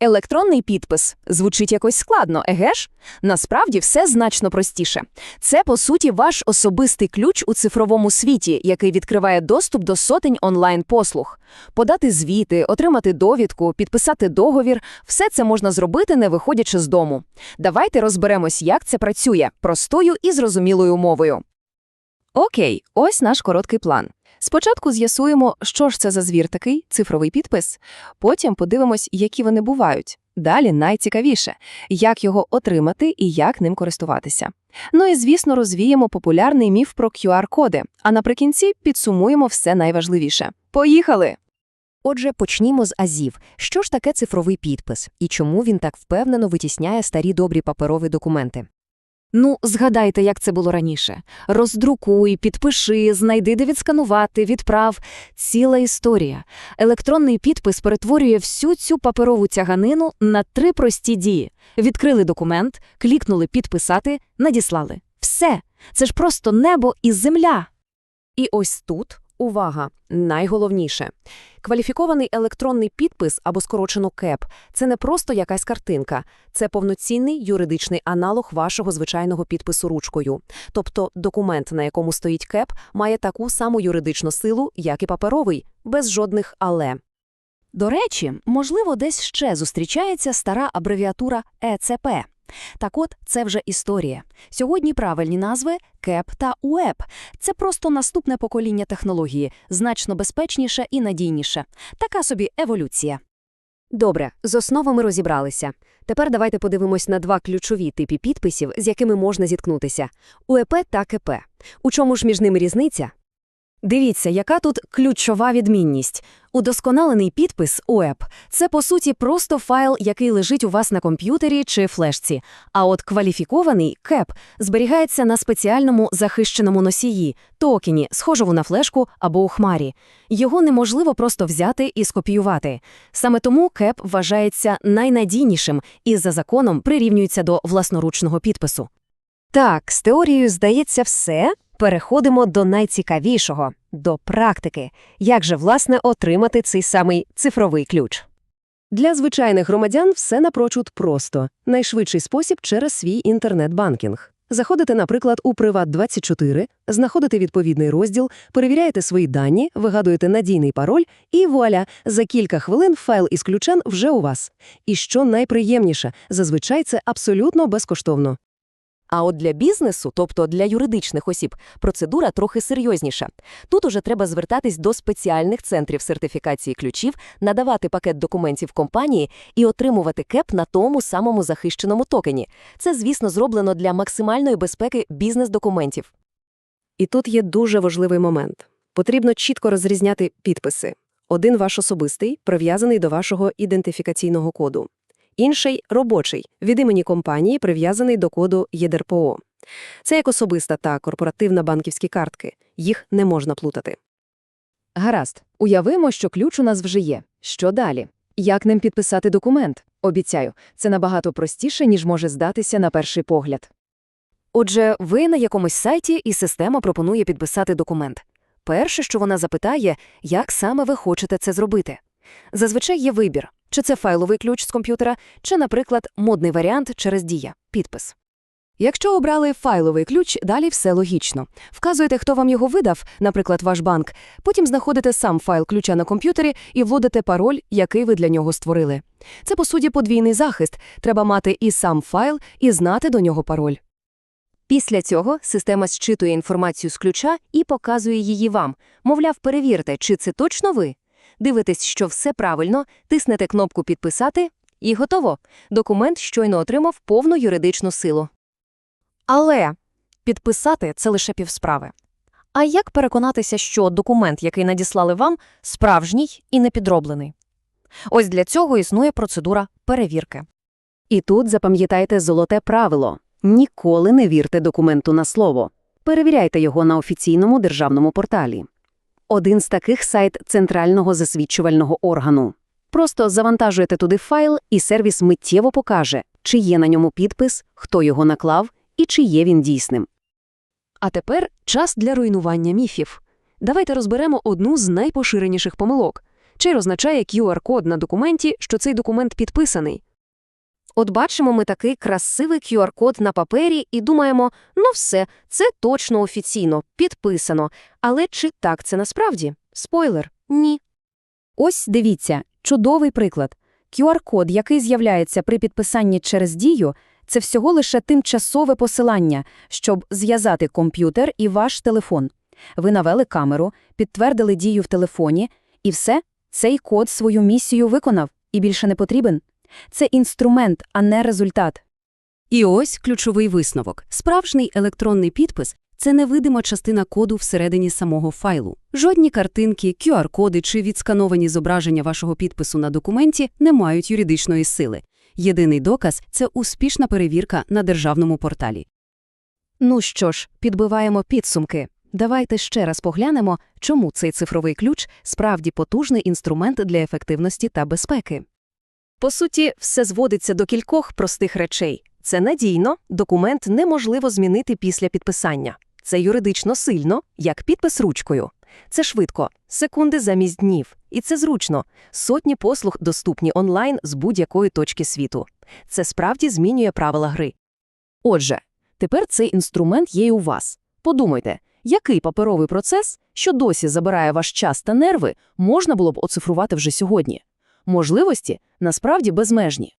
Електронний підпис звучить якось складно, еге ж? Насправді все значно простіше. Це, по суті, ваш особистий ключ у цифровому світі, який відкриває доступ до сотень онлайн-послуг. Подати звіти, отримати довідку, підписати договір – все це можна зробити, не виходячи з дому. Давайте розберемось, як це працює, простою і зрозумілою мовою. Окей, ось наш короткий план. Спочатку з'ясуємо, що ж це за звір такий, цифровий підпис, потім подивимось, які вони бувають. Далі найцікавіше – як його отримати і як ним користуватися. Ну і, звісно, розвіємо популярний міф про QR-коди, а наприкінці підсумуємо все найважливіше. Поїхали! Отже, почнімо з азів. Що ж таке цифровий підпис і чому він так впевнено витісняє старі добрі паперові документи? Ну, згадайте, як це було раніше. Роздрукуй, підпиши, знайди, де відсканувати, відправ. Ціла історія. Електронний підпис перетворює всю цю паперову тяганину на три прості дії. Відкрили документ, клікнули «Підписати», надіслали. Все. Це ж просто небо і земля. І ось тут, увага, найголовніше. Кваліфікований електронний підпис або скорочено КЕП – це не просто якась картинка, це повноцінний юридичний аналог вашого звичайного підпису ручкою. Тобто документ, на якому стоїть КЕП, має таку саму юридичну силу, як і паперовий, без жодних «але». До речі, можливо, десь ще зустрічається стара абревіатура ЕЦП. Так от, це вже історія. Сьогодні правильні назви КЕП та УЕП. Це просто наступне покоління технології, значно безпечніше і надійніше. Така собі еволюція. Добре, з основами розібралися. Тепер давайте подивимось на два ключові типи підписів, з якими можна зіткнутися – УЕП та КП. У чому ж між ними різниця? Дивіться, яка тут ключова відмінність. Удосконалений підпис УЕП – це, по суті, просто файл, який лежить у вас на комп'ютері чи флешці. А от кваліфікований КЕП зберігається на спеціальному захищеному носії – токені, схожому на флешку або у хмарі. Його неможливо просто взяти і скопіювати. Саме тому КЕП вважається найнадійнішим і за законом прирівнюється до власноручного підпису. Так, з теорією здається все. Переходимо до найцікавішого – до практики. Як же, власне, отримати цей самий цифровий ключ? Для звичайних громадян все напрочуд просто. Найшвидший спосіб через свій інтернет-банкінг. Заходите, наприклад, у Приват24, знаходите відповідний розділ, перевіряєте свої дані, вигадуєте надійний пароль і вуаля, за кілька хвилин файл із ключем вже у вас. І що найприємніше, зазвичай це абсолютно безкоштовно. А от для бізнесу, тобто для юридичних осіб, процедура трохи серйозніша. Тут уже треба звертатись до спеціальних центрів сертифікації ключів, надавати пакет документів компанії і отримувати КЕП на тому самому захищеному токені. Це, звісно, зроблено для максимальної безпеки бізнес-документів. І тут є дуже важливий момент. Потрібно чітко розрізняти підписи. Один ваш особистий, прив'язаний до вашого ідентифікаційного коду. Інший робочий від імені компанії, прив'язаний до коду ЄДРПО. Це як особиста та корпоративна банківські картки. Їх не можна плутати. Гаразд. Уявимо, що ключ у нас вже є. Що далі? Як ним підписати документ? Обіцяю, це набагато простіше, ніж може здатися на перший погляд. Отже, ви на якомусь сайті, і система пропонує підписати документ. Перше, що вона запитає, як саме ви хочете це зробити. Зазвичай є вибір, чи це файловий ключ з комп'ютера, чи, наприклад, модний варіант через дія – підпис. Якщо обрали файловий ключ, далі все логічно. Вказуєте, хто вам його видав, наприклад, ваш банк, потім знаходите сам файл ключа на комп'ютері і вводите пароль, який ви для нього створили. Це, по суті, подвійний захист. Треба мати і сам файл, і знати до нього пароль. Після цього система зчитує інформацію з ключа і показує її вам. Мовляв, перевірте, чи це точно ви. Дивитесь, що все правильно, тиснете кнопку «Підписати» і готово. Документ щойно отримав повну юридичну силу. Але підписати – це лише півсправи. А як переконатися, що документ, який надіслали вам, справжній і не підроблений? Ось для цього існує процедура перевірки. І тут запам'ятайте золоте правило – ніколи не вірте документу на слово. Перевіряйте його на офіційному державному порталі. Один з таких сайт центрального засвідчувального органу. Просто завантажуєте туди файл, і сервіс миттєво покаже, чи є на ньому підпис, хто його наклав і чи є він дійсним. А тепер час для руйнування міфів. Давайте розберемо одну з найпоширеніших помилок. чи означає QR-код на документі, що цей документ підписаний. От бачимо ми такий красивий QR-код на папері і думаємо, ну все, це точно офіційно, підписано. Але чи так це насправді? Спойлер – ні. Ось дивіться, чудовий приклад. QR-код, який з'являється при підписанні через дію, це всього лише тимчасове посилання, щоб зв'язати комп'ютер і ваш телефон. Ви навели камеру, підтвердили дію в телефоні, і все, цей код свою місію виконав і більше не потрібен. Це інструмент, а не результат. І ось ключовий висновок. Справжній електронний підпис – це невидима частина коду всередині самого файлу. Жодні картинки, QR-коди чи відскановані зображення вашого підпису на документі не мають юридичної сили. Єдиний доказ – це успішна перевірка на державному порталі. Ну що ж, підбиваємо підсумки. Давайте ще раз поглянемо, чому цей цифровий ключ справді потужний інструмент для ефективності та безпеки. По суті, все зводиться до кількох простих речей. Це надійно, документ неможливо змінити після підписання. Це юридично сильно, як підпис ручкою. Це швидко, секунди замість днів. І це зручно. Сотні послуг доступні онлайн з будь-якої точки світу. Це справді змінює правила гри. Отже, тепер цей інструмент є і у вас. Подумайте, який паперовий процес, що досі забирає ваш час та нерви, можна було б оцифрувати вже сьогодні? Можливості насправді безмежні.